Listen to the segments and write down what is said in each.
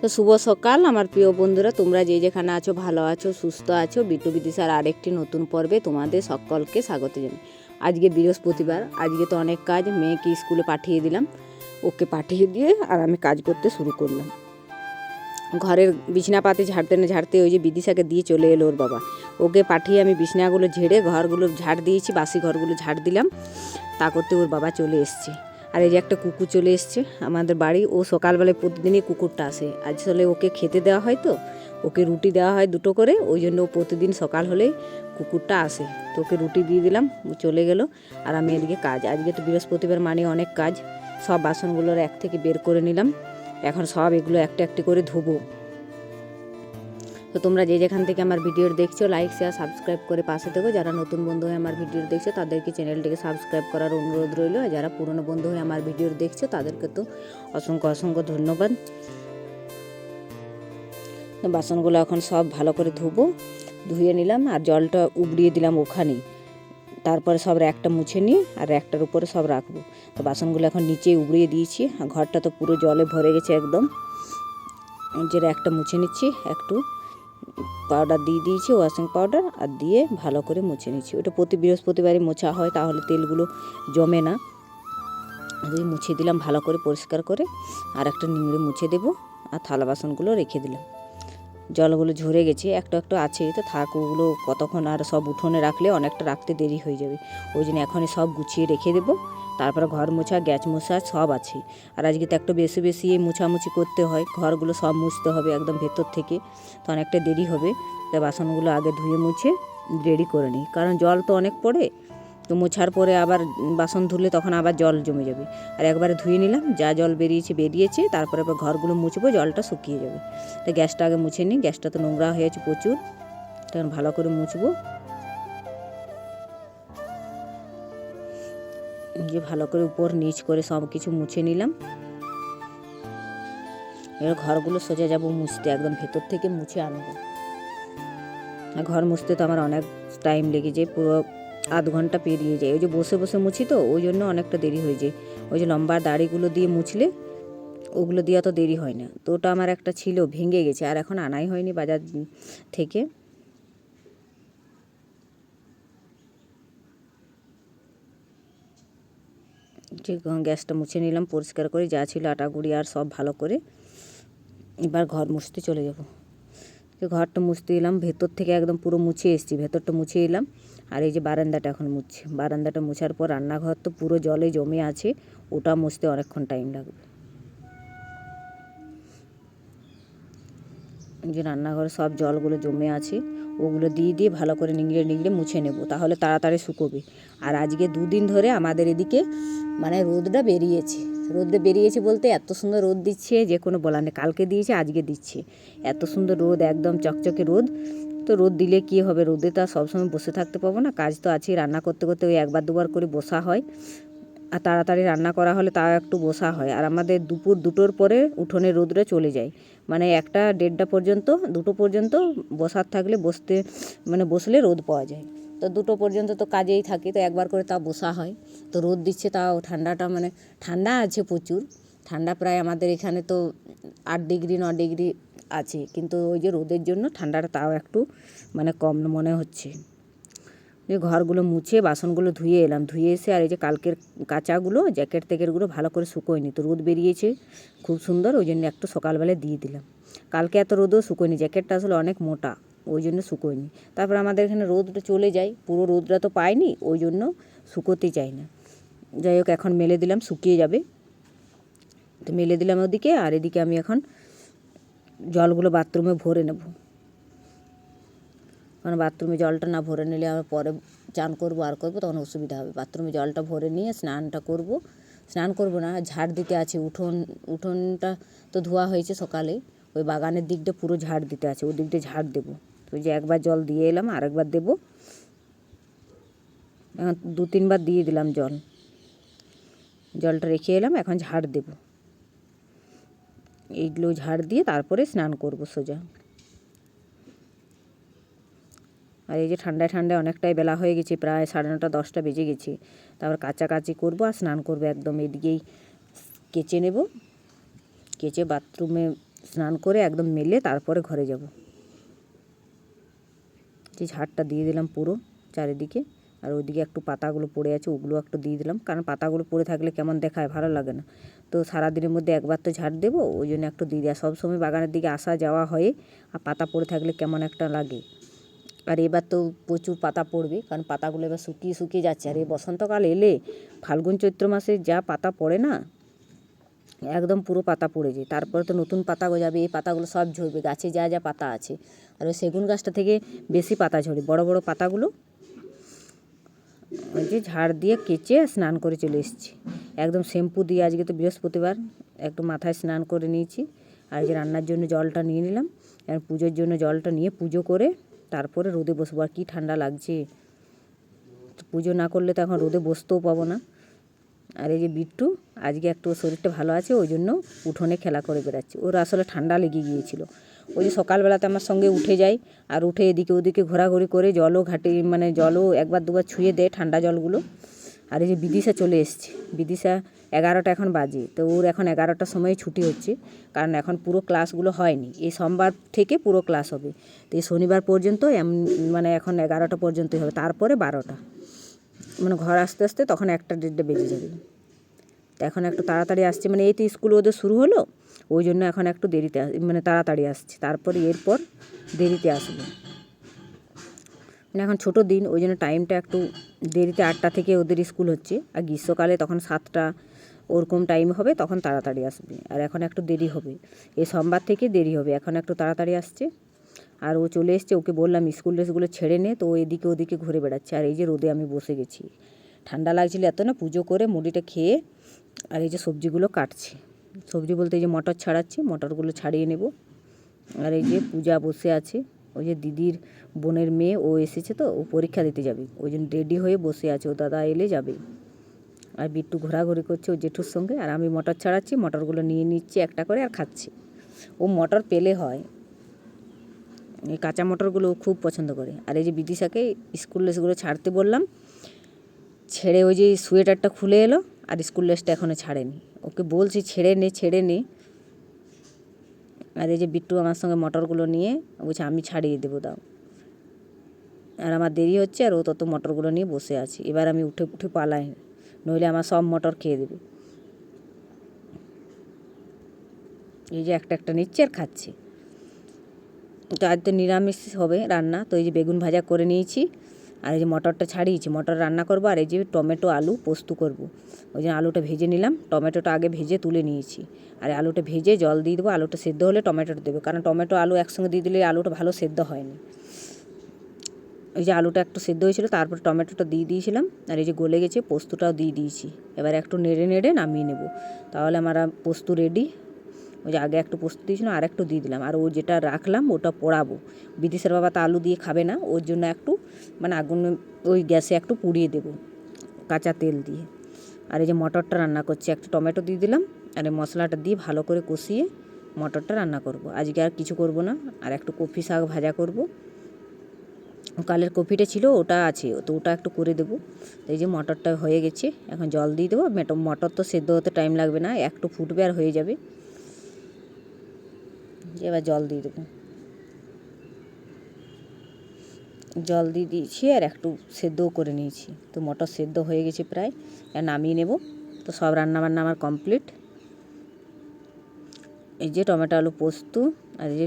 তো শুভ সকাল, আমার প্রিয় বন্ধুরা। তোমরা যে যেখানে আছো, ভালো আছো, সুস্থ আছো বিটু বিদিশার আরেকটি নতুন পর্বে তোমাদের সকলকে স্বাগত জানাই। আজকে বৃহস্পতিবার, আজকে তো অনেক কাজ, মেয়েকে স্কুলে পাঠিয়ে দিলাম। ওকে পাঠিয়ে দিয়ে আর আমি কাজ করতে শুরু করলাম। ঘরের বিছনা পাতে ঝাড়তে না ঝাড়তে ওই যে বিদিশাকে দিয়ে চলে এলো ওর বাবা। ওকে পাঠিয়ে আমি বিছনাগুলো ঝেড়ে ঘরগুলো ঝাড় দিয়েছি, বাসি ঘরগুলো ঝাড় দিলাম। তা করতে ওর বাবা চলে এসছে। আর এই যে একটা কুকুর চলে এসছে আমাদের বাড়ি। ও সকালবেলায় প্রতিদিনই কুকুরটা আসে। আসলে ওকে খেতে দেওয়া হয় তো? ওকে রুটি দেওয়া হয় দুটো করে, ওই জন্য ও প্রতিদিন সকাল হলেই কুকুরটা আসে। তো ওকে রুটি দিয়ে দিলাম, ও চলে গেল। আর আমি এদিকে কাজ, আজকে তো বৃহস্পতিবার মানে অনেক কাজ। সব বাসনগুলোর এক থেকে বের করে নিলাম। এখন সব এগুলো একটা একটি করে ধুবো। তো তোমরা যে যেখান থেকে আমার ভিডিও দেখছ লাইক শেয়ার সাবস্ক্রাইব করে পাশে থেকো। যারা নতুন বন্ধু হয়ে আমার ভিডিও দেখছ, তাদেরকে চ্যানেলটিকে সাবস্ক্রাইব করার অনুরোধ রইল। আর যারা পুরনো বন্ধু হয়ে আমার ভিডিও দেখছ, তাদেরকে তো অসংখ্য অসংখ্য ধন্যবাদ। বাসনগুলো এখন সব ভালো করে ধুবো, ধুয়ে নিলাম, আর জলটা উবড়িয়ে দিলাম ওখানেই। তারপরে সব র্যাকটা মুছে নিয়ে, আর র্যাকটার উপরে সব রাখব। তো বাসনগুলো এখন নিচে উবড়িয়ে দিয়েছি, আর ঘরটা তো পুরো জলে ভরে গেছে একদম। যে র্যাকটা মুছে নিচ্ছি, একটু পাউডার দিয়ে দিয়েছি ওয়াশিং পাউডার আর দিয়ে ভালো করে মুছে নিচ্ছি। ওটা প্রতি বৃহস্পতিবারই মোছা হয়, তাহলে তেলগুলো জমে না। দিয়ে মুছে দিলাম, ভালো করে পরিষ্কার করে, আর একটা নিংড়ে মুছে দেবো, আর থালা বাসনগুলো রেখে দিলাম। জলগুলো ঝরে গেছে, একটু একটু আছে, তো থাক, ওগুলো কতক্ষণ আর সব উঠোনে রাখলে অনেকটা রাখতে দেরি হয়ে যাবে। ওই জন্য এখনই সব গুছিয়ে রেখে দেবো। তারপরে ঘর মোছা, গ্যাস মোছা, সব আছে। আর আজকে তো একটু বেশি বেশি মুছামুছি করতে হয়। ঘরগুলো সব মুছতে হবে একদম ভেতর থেকে। তো অনেকটা দেরি হবে। তাই বাসনগুলো আগে ধুয়ে মুছে রেডি করে নিই। কারণ জল তো অনেক পড়ে। তো মোছার পরে আবার বাসন ধুলে তখন আবার জল জমে যাবে। আর একবারে ধুয়ে নিলাম, যা জল বেরিয়েছে বেরিয়েছে, তারপরে আবার ঘরগুলো মুছবো, জলটা শুকিয়ে যাবে। তো গ্যাসটা আগে মুছে নিই। গ্যাসটা তো নোংরা হয়েছে প্রচুর। তখন ভালো করে মুছবো। যে ভালো করে উপর নিচ করে সব কিছু মুছে নিলাম। এবার ঘরগুলো সোজা যাব মুছতে, একদম ভেতর থেকে মুছে আনব। ঘর মুছতে তো আমার অনেক টাইম লেগে যায়, পুরো আধ ঘণ্টা পেরিয়ে যায়। ওই যে বসে বসে মুছি তো, ওই জন্য অনেকটা দেরি হয়ে যায়। ওই যে লম্বা দাড়িগুলো দিয়ে মুছলে, ওগুলো দিয়ে অত দেরি হয় না। তো ওটা আমার একটা ছিল, ভেঙে গেছে, আর এখন আনাই হয়নি বাজার থেকে। যে গ্যাসটা মুছে নিলাম, পরিষ্কার করে যা ছিল আটা গুঁড়ি আর সব ভালো করে এবার ঘর মুছতে চলে যাব। ঘরটা মুছতে এলাম, ভেতর থেকে একদম পুরো মুছে এসেছি, ভেতরটা মুছে এলাম। আর এই যে বারান্দাটা এখন মুছছি। বারান্দাটা মুছার পর রান্নাঘর তো পুরো জলে জমে আছে, ওটা মুছতে অনেকক্ষণ টাইম লাগবে। যে রান্নাঘরে সব জলগুলো জমে আছে। ওগুলো দিয়ে দিয়ে ভালো করে নিংড়ে নিংড়ে মুছে নেব, তাহলে তাড়াতাড়ি শুকোবে। আর আজকে দুদিন ধরে আমাদের এদিকে মানে রোদটা বেরিয়েছে। রোদে বেরিয়েছে বলতে এত সুন্দর রোদ দিচ্ছে, যে কোনো বলার নেই। কালকে দিয়েছে, আজকে দিচ্ছে। এত সুন্দর রোদ, একদম চকচকে রোদ। তো রোদ দিলে কি হবে? রোদে তো আর সবসময় বসে থাকতে পাবো না। কাজ তো আছেই, রান্না করতে করতে ওই একবার দুবার করে বসা হয়। আর তাড়াতাড়ি রান্না করা হলে তাও একটু বসা হয়। আর আমাদের দুপুর দুটোর পরে উঠোনে রোদটা চলে যায়। মানে একটা দেড়টা পর্যন্ত, দুটো পর্যন্ত বসার থাকলে বসতে মানে বসলে রোদ পাওয়া যায়। তো দুটো পর্যন্ত তো কাজেই থাকি, তো একবার করে তা বসা হয়। তো রোদ দিচ্ছে তাও ঠান্ডাটা মানে ঠান্ডা আছে প্রচুর। ঠান্ডা প্রায় আমাদের এখানে তো আট ডিগ্রি, ন ডিগ্রি আছে। কিন্তু ওই যে রোদের জন্য ঠান্ডাটা তাও একটু মানে কম মনে হচ্ছে। যে ঘরগুলো মুছে বাসনগুলো ধুয়ে এলাম। ধুয়ে এসে আর এই যে কালকের কাঁচাগুলো, জ্যাকেট ট্যাকেটগুলো ভালো করে শুকোয়নি তো, রোদ বেরিয়েছে, খুব সুন্দর, ওই জন্য একটু সকালবেলায় দিয়ে দিলাম। কালকে এত রোদও শুকোয়নি, জ্যাকেটটা আসলে অনেক মোটা, ওই জন্য শুকোয়নি। তারপর আমাদের এখানে রোদটা চলে যায়, পুরো রোদটা তো পাইনি, ওই জন্য শুকোতে চাই না। যাই হোক, এখন মেলে দিলাম, শুকিয়ে যাবে। তো মেলে দিলাম ওদিকে, আর এদিকে আমি এখন জলগুলো বাথরুমে ভরে নেব। কারণ বাথরুমে জলটা না ভরে নিলে আবার পরে চান করব, আর করব, তখন অসুবিধা হবে। বাথরুমে জলটা ভরে নিয়ে স্নানটা করব। স্নান করব না, ঝাড় দিতে আছে, উঠোন, উঠোনটা তো ধোয়া হয়েছে সকালে ওই বাগানের দিকটা পুরো ঝাড় দিতে আছে ওই দিকটা ঝাড় দেবো। তো যে একবার জল দিয়ে এলাম, আরেকবার দেবো। এখন দু তিনবার দিয়ে দিলাম জল। জলটা রেখে এলাম, এখন ঝাড় দেব। এইগুলো ঝাড় দিয়ে তারপরে স্নান করব সোজা। আর এই যে ঠান্ডায় ঠান্ডায় অনেকটাই বেলা হয়ে গেছে, প্রায় সাড়ে নটা, দশটা বেজে গেছে। তারপর কাচাকাচি করব আর স্নান করব একদম এদিকেই। কেচে নেব, কেচে বাথরুমে স্নান করে একদম মেলে তারপরে ঘরে যাব। যে ঝাড়টা দিয়ে দিলাম পুরো চারিদিকে, আর ওইদিকে একটু পাতাগুলো পড়ে আছে, ওগুলো একটু দিয়ে দিলাম। কারণ পাতাগুলো পড়ে থাকলে কেমন দেখায়, ভালো লাগে না। তো সারাদিনের মধ্যে একবার তো ঝাড় দেবো, ওই জন্য একটু দিয়ে দেওয়া। সবসময় বাগানের দিকে আসা যাওয়া হয়ে, আর পাতা পড়ে থাকলে কেমন একটা লাগে। আর এবার তো প্রচুর পাতা পড়বে, কারণ পাতাগুলো এবার শুকিয়ে শুকিয়ে যাচ্ছে। আর এই বসন্তকাল এলে ফাল্গুন চৈত্র মাসে যা পাতা পড়ে না, একদম পুরো পাতা পড়ে যায়। তারপরে তো নতুন পাতা গজাবে, এই পাতাগুলো সব ঝরবে, গাছে যা যা পাতা আছে। আর ওই সেগুন গাছটা থেকে বেশি পাতা ঝরে, বড় বড় পাতাগুলো ওই যে ঝাড় দিয়ে কেচে স্নান করে চলে এসেছি। একদম শ্যাম্পু দিয়ে আজকে তো বৃহস্পতিবার, একটু মাথায় স্নান করে নিয়েছি। আর যে রান্নার জন্য জলটা নিয়ে নিলাম। আর পুজোর জন্য জলটা নিয়ে পুজো করে তারপরে রোদে বসবো, আর কী ঠান্ডা লাগছে? পুজো না করলে তো এখন রোদে বসতেও পাবো না। আর এই যে বিট্টু, আজকে একটু শরীরটা ভালো আছে, ওই জন্য উঠোনে খেলা করে বেড়াচ্ছে। ওর আসলে ঠান্ডা লেগে গিয়েছিল। ওই যে সকালবেলাতে আমার সঙ্গে উঠে যায়, আর উঠে এদিকে ওদিকে ঘোরাঘুরি করে জলও ঘাটে মানে জলও একবার দুবার ছুঁয়ে দেয় ঠান্ডা জলগুলো। আর এই যে বিদিশা চলে এসছে। বিদিশা এগারোটা এখন বাজে, তো ওর এখন এগারোটার সময় ছুটি হচ্ছে, কারণ এখন পুরো ক্লাসগুলো হয়নি। এই সোমবার থেকে পুরো ক্লাস হবে, তো এই শনিবার পর্যন্ত মানে এখন এগারোটা পর্যন্তই হবে, তারপরে বারোটা। মানে ঘর আসতে আসতে তখন একটা দেড়টা বেজে যাবে। তো এখন একটু তাড়াতাড়ি আসছে মানে এই তো স্কুল ওদের শুরু হলো, ওই জন্য এখন একটু দেরিতে মানে তাড়াতাড়ি আসছে, তারপরে এরপর দেরিতে আসবে। মানে এখন ছোটো দিন, ওই জন্য টাইমটা একটু দেরিতে আটটা থেকে ওদের স্কুল হচ্ছে, আর গ্রীষ্মকালে তখন সাতটা ওরকম টাইম হবে, তখন তাড়াতাড়ি আসবে। আর এখন একটু দেরি হবে। এই সোমবার থেকে দেরি হবে, এখন একটু তাড়াতাড়ি আসছে। আর ও চলে এসছে, ওকে বললাম স্কুল ড্রেসগুলো ছেড়ে নে, তো এদিকে ওদিকে ঘুরে বেড়াচ্ছে। আর এই যে রোদে আমি বসে গেছি। ঠান্ডা লাগছিল এত না, পুজো করে মুড়িটা খেয়ে আর এই যে সবজিগুলো কাটছি। সবজি বলতে এই যে মটর ছাড়াচ্ছি, মটরগুলো ছাড়িয়ে নেব। আর এই যে পূজা বসে আছে। ওই যে দিদির বোনের মেয়ে, ও এসেছে তো, ও পরীক্ষা দিতে যাবে। ওই জন্য রেডি হয়ে বসে আছে। ও দাদা এলে যাবে। আর বিট্টু ঘোরাঘুরি করছে ও জেঠুর সঙ্গে। আর আমি মটর ছাড়াচ্ছি, মটরগুলো নিয়ে নিচ্ছি একটা করে আর খাচ্ছি। ও মটর পেলে হয়। এই কাঁচা মটরগুলো ও খুব পছন্দ করে। আর এই যে বিদিশাকে স্কুল ড্রেসগুলো ছাড়তে বললাম, ছেড়ে ওই যে সোয়েটারটা খুলে এলো আর স্কুল ড্রেসটা এখনও ছাড়েনি। ওকে বলছি, ছেড়ে নে ছেড়ে নে। আর এই যে বিট্টু আমার সঙ্গে মটরগুলো নিয়ে বলছে, আমি ছাড়িয়ে দেবো, দাও। আর আমার দেরি হচ্ছে আর ও তত মটরগুলো নিয়ে বসে আছে। এবার আমি উঠে উঠে পালাই নইলে আমার সব মটর খেয়ে দেবে। এই যে একটা একটা নিচ্ছে আর খাচ্ছে। তো আজ তো নিরামিষ হবে রান্না, তো এই যে বেগুন ভাজা করে নিয়েছি, আর এই যে মটরটা ছাড়িয়েছি। মটর রান্না করব আর এই যে টমেটো, আলু পোস্ত করব। ওই জন্য আলুটা ভেজে নিলাম, টমেটোটা আগে ভেজে তুলে নিয়েছি। আর আলুটা ভেজে জল দিয়ে দেবো, আলুটা সেদ্ধ হলে টমেটোটা দেবে। কারণ টমেটো, আলু একসঙ্গে দিয়ে দিলে আলুটা ভালো সেদ্ধ হয়নি। এই যে আলুটা একটু সেদ্ধ হয়েছিল, তারপর টমেটোটা দিয়ে দিয়েছিলাম। আর এই যে গলে গেছে, পোস্তটাও দিয়ে দিয়েছি। এবার একটু নেড়ে নেড়ে নামিয়ে নেব। তাহলে আমার পোস্ত রেডি ওই যে আগে একটু পোস্ত দিয়েছিলাম আর একটু দিয়ে দিলাম। আর ও যেটা রাখলাম, ওটা পোড়াবো। বিদেশের বাবা তো আলু দিয়ে খাবে না, ওর জন্য একটু মানে আগুন, ওই গ্যাসে একটু পুড়িয়ে দেবো, কাঁচা তেল দিয়ে। আর এই যে মটরটা রান্না করছি, একটা টমেটো দিয়ে দিলাম। আর এই মশলাটা দিয়ে ভালো করে কষিয়ে মটরটা রান্না করব। আজকে আর কিছু করব না, আর একটু কপি শাক ভাজা করব। কালের কপিটা ছিল, ওটা আছে, তো ওটা একটু করে দেবো। এই যে মটরটা হয়ে গেছে, এখন জল দিয়ে দেবো। মেটো মটর তো সেদ্ধ হতে টাইম লাগবে না একটু ফুটবে আর হয়ে যাবে। এবার জল দিয়ে দেবো। জল দিয়ে দিয়েছি আর একটু সেদ্ধও করে নিয়েছি। তো মটর সেদ্ধ হয়ে গেছে প্রায় আর নামিয়ে নেব। তো সব রান্না বান্না আমার কমপ্লিট এই যে টমেটো আলু পোস্ত আর এই যে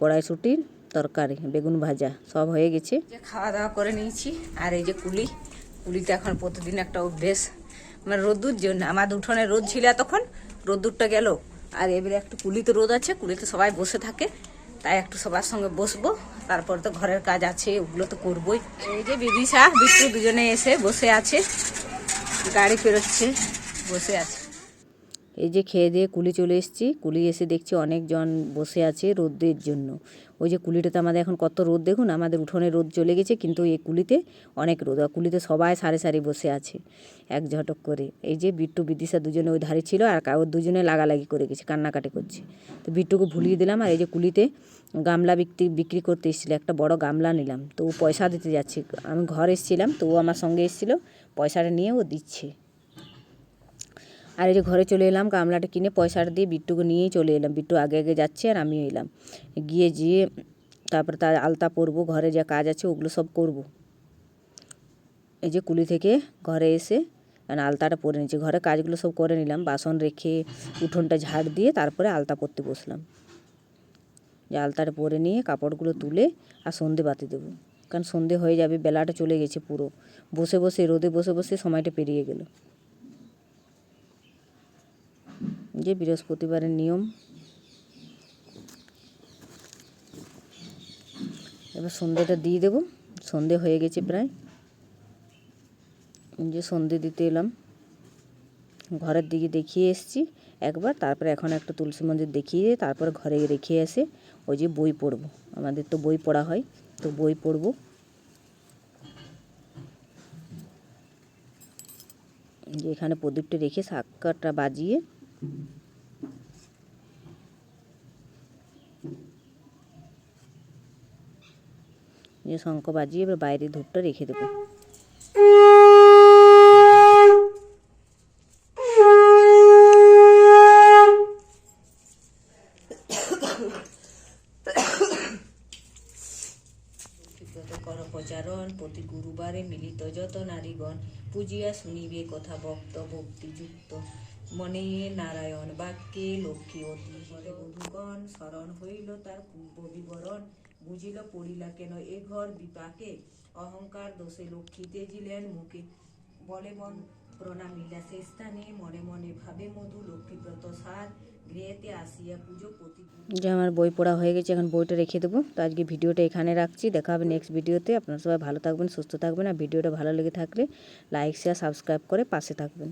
কড়াইশুটির তরকারি, বেগুন ভাজা, সব হয়ে গেছে। খাওয়া দাওয়া করে নিয়েছি, আর এই যে কুলি, কুলিতে এখন প্রতিদিন একটা অভ্যেস। মানে রোদ্দুর জন্য আমার উঠোনে রোদ ছিল তখন রোদ্দুরটা গেল। আর এবারে একটু কুলিতে রোদ আছে, কুলিতে সবাই বসে থাকে। তাই একটু সবার সঙ্গে বসবো। তারপর তো ঘরের কাজ আছে, ওগুলো তো করবোই। এই যে বিদিশা, বিট্টু দুজনে এসে বসে আছে। গাড়ি ফেরোচ্ছে, বসে আছে। এই যে খেয়ে দিয়ে কুলি চলে এসেছি। কুলি এসে দেখছি অনেকজন বসে আছে রোদের জন্য। ওই যে কুলিটাতে আমাদের এখন কত রোদ দেখুন, আমাদের উঠোনে রোদ চলে গেছে, কিন্তু এই কুলিতে অনেক রোদ। আর কুলিতে সবাই সারি সারি বসে আছে, এক ঝটক করে। এই যে বিট্টু, বিদিশা দুজনে ওই ধারে ছিল আর ওর দুজনে লাগালাগি করে গেছে, কান্নাকাটি করছে। তো বিট্টুকে ভুলিয়ে দিলাম আর এই যে কুলিতে গামলা বিক্রি বিক্রি করতে এসেছিল, একটা বড় গামলা নিলাম। তো ও পয়সা দিতে যাচ্ছে, আমি ঘর এসেছিলাম, তো ও আমার সঙ্গে এসেছিল, পয়সাটা নিয়ে ও দিচ্ছে। আর এই যে ঘরে চলে এলাম, গামলাটা কিনে পয়সাটা দিয়ে বিট্টুকে নিয়েই চলে এলাম। বিট্টু আগে আগে যাচ্ছে আর আমিও এলাম। গিয়ে যেয়ে তারপরে তার আলতা পরবো, ঘরে যা কাজ আছে ওগুলো সব করব। এই যে কুলি থেকে ঘরে এসে মানে আলতাটা পরে নিচ্ছি ঘরে কাজগুলো সব করে নিলাম, বাসন রেখে উঠোনটা ঝাড় দিয়ে তারপরে আলতা পরতে বসলাম। যে আলতাটা পরে নিয়ে কাপড়গুলো তুলে আর সন্ধে বাতি দেবো। কারণ সন্ধে হয়ে যাবে, বেলাটা চলে গেছে পুরো। বসে বসে, রোদে বসে বসে সময়টা পেরিয়ে গেল। যে বৃহস্পতিবারের নিয়ম। এবার সন্ধেটা দিয়ে দেবো। সন্ধে হয়ে গেছে প্রায়। যে সন্ধে দিতে এলাম। ঘরের দিকে দেখিয়ে এসেছি। একবার তারপরে এখন একটা তুলসী মন্দির দেখিয়ে তারপরে ঘরে রেখে এসে ওই যে বই পড়ব। আমাদের তো বই পড়া হয়, তো বই পড়ব। যে এখানে প্রদীপটা রেখে শাক্কাটা বাজিয়ে যে শঙ্খ বাজিয়ে এবার বাইরে ধূপটা রেখে দেবো প্রচারণ প্রতি গুরুবারে মিলিত যত নারীগণ পূজিয়া শুনিবে কথা ভক্ত ভক্তিযুক্ত মনে নারায়ণ বাক্যে লক্ষ্মী অতি ঘরে বধূগণ শরণ হইল তার পূর্ব বিবরণ। বুঝিল পড়িলা কেন এ ঘর বিপাকে? অহংকার দোষে লক্ষ্মী তেজিলেন মুখে। বলে মন, প্রণামিলা সে স্থানে, মনে মনে ভাবে মধু লক্ষ্মীব্রত সার। গৃহেতে আসিয়া পুজো প্রতি যে আমার বই পড়া হয়ে গেছে, এখন বইটা রেখে দেবো। তো আজকে ভিডিওটা এখানে রাখছি। দেখা হবে নেক্সট ভিডিওতে। আপনারা সবাই ভালো থাকবেন, সুস্থ থাকবেন। আর ভিডিওটা ভালো লেগে থাকলে লাইক শেয়ার সাবস্ক্রাইব করে পাশে থাকবেন।